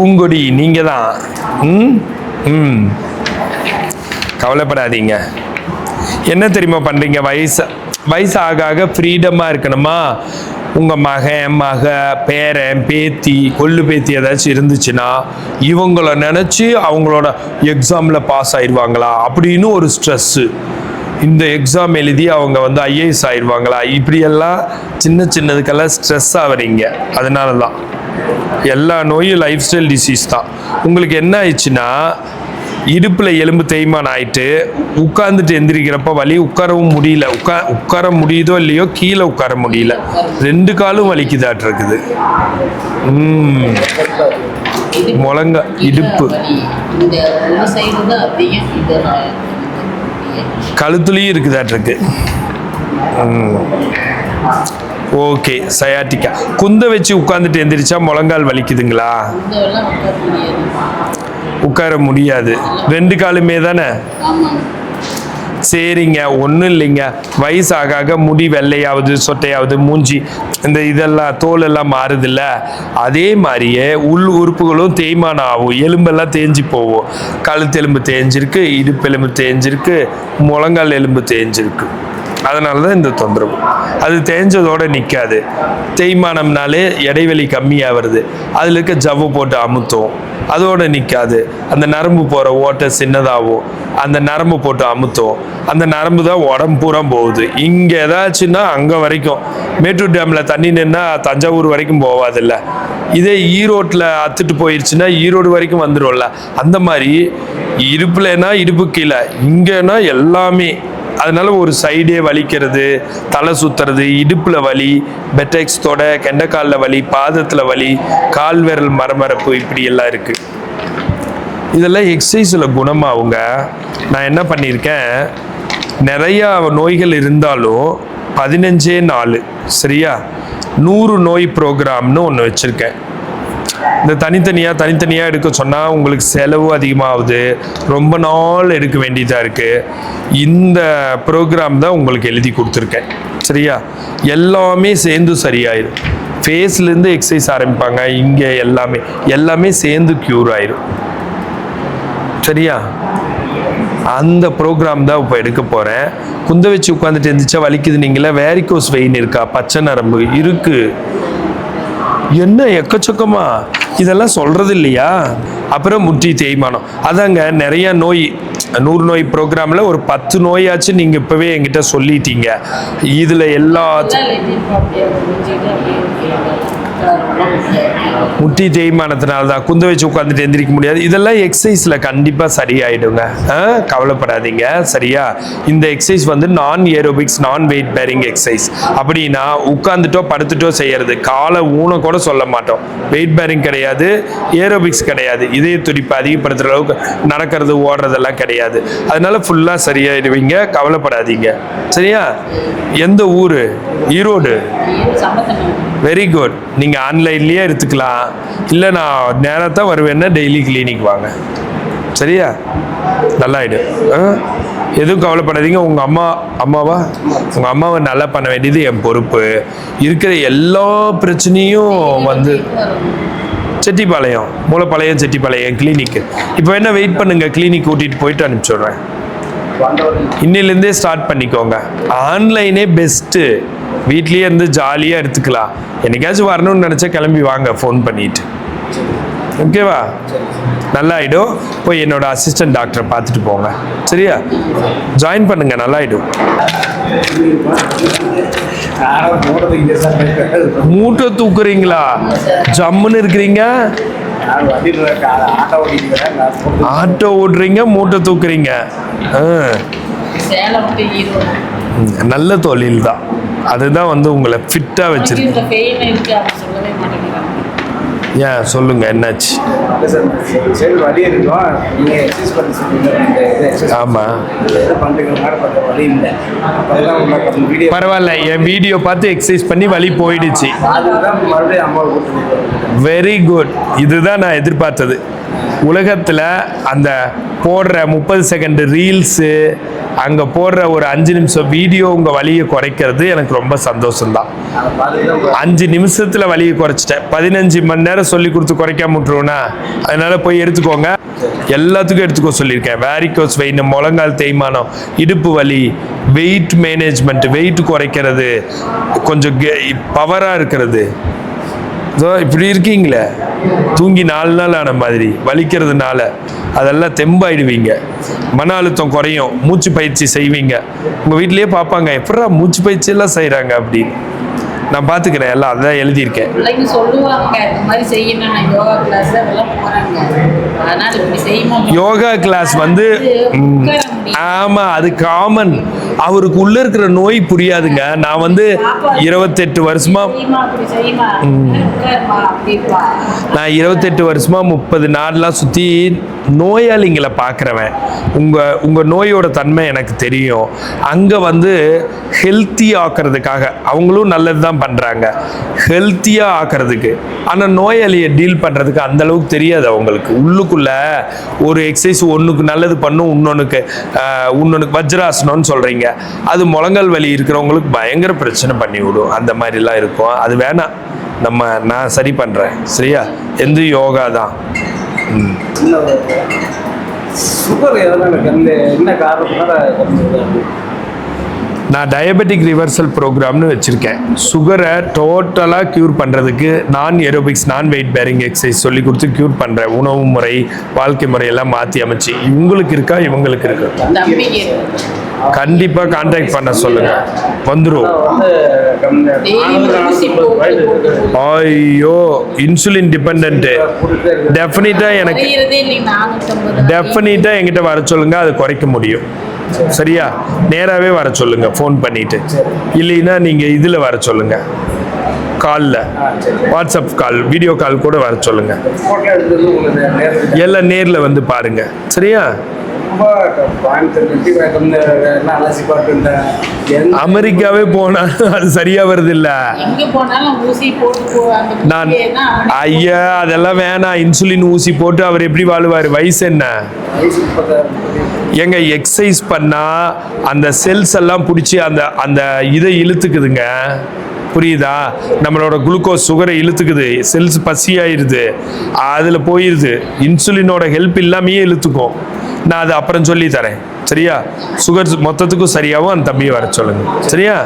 பூங்கொடி நீங்கள் தான் ம்? ம். கவலைப்படாதீங்க. என்ன தெரியுமா பண்ணுறீங்க வயசு வயசு ஆக ஆக ஃப்ரீடமாக இருக்கணுமா? உங்கள் மகன் மக பேரன் பேத்தி கொள்ளு பேத்தி ஏதாச்சும் இருந்துச்சுன்னா இவங்கள நினச்சி அவங்களோட எக்ஸாமில் பாஸ் ஆயிடுவாங்களா? அப்படின்னு ஒரு ஸ்ட்ரெஸ்ஸு இந்த எக்ஸாம் எழுதி அவங்க வந்து ஐஏஎஸ் ஆயிடுவாங்களா? இப்படியெல்லாம் சின்ன சின்னதுக்கெல்லாம் ஸ்ட்ரெஸ் ஆகிறீங்க அதனால தான் எல்லா நோயும் லைஃப் ஸ்டைல் டிசீஸ் தான். உங்களுக்கு என்ன ஆயிடுச்சுன்னா இடுப்பில் எலும்பு தேய்மானம் ஆயிட்டு உட்காந்துட்டு எந்திரிக்கிறப்ப வலி உட்காரவும் முடியல. உட்கா உட்கார முடியுதோ இல்லையோ கீழே உட்கார முடியல. ரெண்டு காலும் வலிக்குதாட்டு இருக்குது. ம். முழங்க இடுப்பு. கழுத்துலேயும் கழுத்துலையும் இருக்குதாட்டு இருக்கு. Okay sciatica. குந்த வச்சு உட்காந்துட்டு எந்திரிச்சா முழங்கால் வலிக்குதுங்களா? உட்கார முடியாது. ரெண்டு காலுமே தானே? சரிங்க ஒன்றும் இல்லைங்க. வயசு ஆக முடி வெள்ளையாவது சொட்டையாவது மூஞ்சி இந்த இதெல்லாம் தோல் எல்லாம் மாறுதுல்ல. அதே மாதிரியே உள் உறுப்புகளும் தேய்மானம் ஆகும். எலும்பெல்லாம் தேஞ்சு போகும். கழுத்தெலும்பு தேஞ்சிருக்கு இடுப்பெலும்பு தேஞ்சிருக்கு முழங்கால் எலும்பு தேஞ்சிருக்கு. அதனால தான் இந்த தொந்தரவு. அது தேஞ்சதோடு நிற்காது தேய்மானம்னாலே இடைவெளி கம்மியாக வருது. அதில் இருக்க ஜவ்வு போட்டு அமுத்தும் அதோட நிற்காது அந்த நரம்பு போகிற ஓட்டை சின்னதாகும் அந்த நரம்பு போட்டு அமுத்தும் அந்த நரம்பு தான் உடம்பு போகுது. இங்கே ஏதாச்சுன்னா அங்கே வரைக்கும். மேட்டூர் டேமில் தண்ணி நின்னா தஞ்சாவூர் வரைக்கும் போவாதில்ல. இதே ஈரோட்டில் அத்துட்டு போயிடுச்சுன்னா ஈரோடு வரைக்கும் வந்துடும்ல அந்த மாதிரி இடுப்புலனா இடுப்பு கீழே இங்கேனா எல்லாமே அதனால ஒரு சைடே வலிக்கிறது தலை சுத்துறது இடுப்பில் வலி பெட்டெக்ஸ் தொட கெண்டைக்காலில் வலி பாதத்தில் வலி கால் விரல் மரமரப்பு இப்படி எல்லாம் இருக்குது இதெல்லாம் எக்ஸசைஸில் குணமாகுங்க. நான் என்ன பண்ணியிருக்கேன்? நிறையா நோய்கள் இருந்தாலும் பதினஞ்சே நாலு சரியா? நூறு நோய் ப்ரோக்ராம்னு ஒன்று வச்சுருக்கேன். இந்த தனித்தனியாக தனித்தனியாக எடுக்க சொன்னால் உங்களுக்கு செலவு அதிகமாகுது. ரொம்ப நாள் எடுக்க வேண்டியதாக இருக்குது இந்த ப்ரோக்ராம் தான் உங்களுக்கு எழுதி கொடுத்துருக்கேன். சரியா? எல்லாமே சேர்ந்து சரியாயிடும் ஃபேஸ்லேருந்து எக்ஸசைஸ் ஆரம்பிப்பாங்க. இங்கே எல்லாமே எல்லாமே சேர்ந்து க்யூர் ஆயிடும் சரியா? அந்த ப்ரோக்ராம் தான் இப்போ எடுக்க போகிறேன் குந்த வச்சு உட்காந்துட்டு இருந்துச்சா வலிக்குது நீங்களே. வேரிகோஸ் வெயின் இருக்கா? பச்சை நரம்பு இருக்குது என்ன எக்கச்சக்கமா? இதெல்லாம் சொல்றது இல்லையா அப்புறம் முட்டி தேய்மானம். அதாங்க நிறைய நோய் நூறு நோய் ப்ரோக்ராமில் ஒரு பத்து நோயாச்சும் நீங்கள் இப்போவே என்கிட்ட சொல்லிட்டீங்க. இதில் எல்லா முட்டி தேய்மானத்தினால தான் குந்த வச்சு உட்காந்துட்டு எந்திரிக்க முடியாது. இதெல்லாம் எக்ஸசைஸில் கண்டிப்பாக சரியாயிடுங்க. ஆ, கவலைப்படாதீங்க. சரியா? இந்த எக்ஸசைஸ் வந்து நான் ஏரோபிக்ஸ் நான் வெயிட் பேரிங் எக்ஸசைஸ் அப்படின்னா உட்காந்துட்டோ படுத்துட்டோ செய்யறது. காலை ஊன கூட சொல்ல மாட்டோம். வெயிட் பேரிங் கிடையாது ஏரோபிக்ஸ் கிடையாது. இதய துடிப்பு அதிகப்படுத்துகிற அளவுக்கு நடக்கிறது ஓடுறதெல்லாம் கிடையாது. அதனால ஃபுல்லாக சரியாயிடுவீங்க. கவலைப்படாதீங்க. சரியா? எந்த ஊர்? ஈரோடு. வெரி குட் நீங்கள் ஆன்லைன்லேயே எடுத்துக்கலாம். இல்லை நான் நேராக தான் வருவேன்னா டெய்லி கிளினிக் வாங்க. சரியா? நல்லாயிடும் ஆ? எதுவும் கவலைப்படாதீங்க. உங்கள் அம்மா அம்மாவா? உங்கள் அம்மாவை நல்லா பண்ண வேண்டியது என் பொறுப்பு. இருக்கிற எல்லா பிரச்சனையும் வந்து செட்டிப்பாளையம் மூலப்பாளையம் செட்டிப்பாளையம் கிளினிக்கு இப்போ என்ன வெயிட் பண்ணுங்கள் கிளினிக் கூட்டிகிட்டு போயிட்டு அனுப்பிச்சுட்றேன் இன்னிலேருந்தே ஸ்டார்ட் பண்ணிக்கோங்க. ஆன்லைனே பெஸ்ட்டு வீட்லேயே இருந்து ஜாலியாக எடுத்துக்கலாம். என்னைக்காச்சும் வரணும்னு நினச்சா கிளம்பி வாங்க ஃபோன் பண்ணிட்டு. ஓகேவா நல்லாயிடும். போய் என்னோட அசிஸ்டன்ட் டாக்டரை பார்த்துட்டு போங்க. சரியா? ஜாயின் பண்ணுங்க நல்லாயிடும். மூட்டை தூக்குறீங்களா? ஜம்முன்னு இருக்கிறீங்க? ஆட்டோ ஓட்டுறீங்க மூட்டை தூக்குறீங்க. நல்ல தொழில் தான் அதுதான் வந்து உங்களை ஃபிட்டாக வச்சிருக்கு. ஏன் சொல்லுங்க என்னாச்சு? ஆமாம் பரவாயில்ல என் வீடியோ பார்த்து எக்ஸசைஸ் பண்ணி வலி போயிடுச்சு. வெரி குட் இதுதான் நான் எதிர்பார்த்தது. உலகத்தில் அந்த போடுற முப்பது செகண்ட் ரீல்ஸு அங்கே போடுற ஒரு அஞ்சு நிமிஷம் வீடியோ உங்கள் வலியை குறைக்கிறது எனக்கு ரொம்ப சந்தோஷம்தான். அஞ்சு நிமிஷத்தில் வலியை குறைச்சிட்டேன். பதினஞ்சு மணி நேரம் சொல்லி கொடுத்து குறைக்காம விட்டுருவோனா அதனால் போய் எடுத்துக்கோங்க. எல்லாத்துக்கும் எடுத்துக்கோ சொல்லியிருக்கேன். வேரிகோஸ் வெயின் முழங்கால் தேய்மானம் இடுப்பு வலி வெயிட் மேனேஜ்மெண்ட் வெயிட் குறைக்கிறது கொஞ்சம் பவராக இருக்கிறது. இப்படி இருக்கீங்களே. தூங்கி நாலு நாள் ஆன மாதிரி வலிக்கிறதுனால அதெல்லாம் தெம்பாயிடுவீங்க. மன அழுத்தம் குறையும் மூச்சு பயிற்சி செய்வீங்க. உங்கள் வீட்லேயே பார்ப்பாங்க எப்படா மூச்சு பயிற்சி எல்லாம் செய்கிறாங்க அப்படின்னு. நான் பார்த்துக்கிறேன் எல்லாம் அதான் எழுதியிருக்கேன். யோகா கிளாஸ் வந்து ம், உட்கார முடியும். ஆமா அது காமன் அவருக்கு உள்ள இருக்கிற நோய் புரியாதுங்க. நான் வந்து இருபத்தெட்டு வருஷமா நான் இருபத்தெட்டு வருஷமா முப்பது நாள்லாம் சுற்றி நோயாளிங்களை பார்க்குறவன் உங்கள் உங்கள் நோயோட தன்மை எனக்கு தெரியும். அங்கே வந்து ஹெல்த்தி ஆக்கிறதுக்காக அவங்களும் நல்லது தான் பண்ணுறாங்க ஹெல்த்தியாக ஆக்கிறதுக்கு. ஆனால் நோயாளியை டீல் பண்ணுறதுக்கு அந்த அளவுக்கு தெரியாது அவங்களுக்கு. உள்ளுக்குள்ள. ஒரு எக்ஸசைஸ் ஒன்றுக்கு நல்லது பண்ணும் இன்னொன்றுக்கு இன்னொன்றுக்கு வஜ்ராசனம்னு சொல்கிறீங்க அது முழங்கால் வலி இருக்கிறவங்களுக்கு பயங்கர பிரச்சனை பண்ணி விடும் அந்த மாதிரிலாம் இருக்கும். அது வேணாம். நம்ம நான் சரி பண்ணுறேன் சரியா? எந்த யோகா தான்? சுகர் எதனால என்ன காரணத்தினால நான் டயபெட்டிக் ரிவர்சல் ப்ரோக்ராம்னு வச்சுருக்கேன். சுகரை டோட்டலாக க்யூர் பண்ணுறதுக்கு நான் ஏரோபிக்ஸ் நான் வெயிட் பேரிங் எக்ஸசைஸ் சொல்லி கொடுத்து க்யூர் பண்ணுறேன் உணவு முறை வாழ்க்கை முறையெல்லாம் மாற்றி அமைச்சு. இவங்களுக்கு இருக்கா? இவங்களுக்கு இருக்கா? கண்டிப்பாக கான்டாக்ட் பண்ண சொல்லுங்கள் வந்துடும் ஐயோ இன்சுலின் டிபெண்ட்டு டெஃபினட்டாக எனக்கு டெஃபினட்டாக என்கிட்ட வர சொல்லுங்க அது குறைக்க முடியும். சரியா? நேராகவே வர சொல்லுங்க ஃபோன் பண்ணிட்டு. இல்லைன்னா நீங்கள் இதில் வர சொல்லுங்க. காலில். வாட்ஸ்அப் கால் வீடியோ கால் கூட வர சொல்லுங்க. எல்லாம் நேரில் வந்து பாருங்க. சரியா? ரொம்ப கோயம்புத்தூர் அலசி அமெரிக்காவே போனால் அது சரியா வருது இல்ல நான் ஐயா அதெல்லாம் வேணாம். இன்சுலின் ஊசி போட்டு அவர் எப்படி வாழுவார்? வயசு என்ன? எங்க எக்ஸசைஸ் பண்ணா அந்த செல்ஸ் எல்லாம் பிடிச்சி அந்த அந்த இதை இழுத்துக்குதுங்க. புரியுதா? நம்மளோட குளுக்கோஸ் சுகரை இழுத்துக்குது. செல்ஸ் பசியாயிருது. அதில் போயிடுது இன்சுலினோட ஹெல்ப் இல்லாமையே இழுத்துக்கும். நான் அது அப்புறம் சொல்லி தரேன். சரியா? சுகர் மொத்தத்துக்கும் சரியாகவும் அந்த தம்பியை வர சொல்லுங்க. சரியா?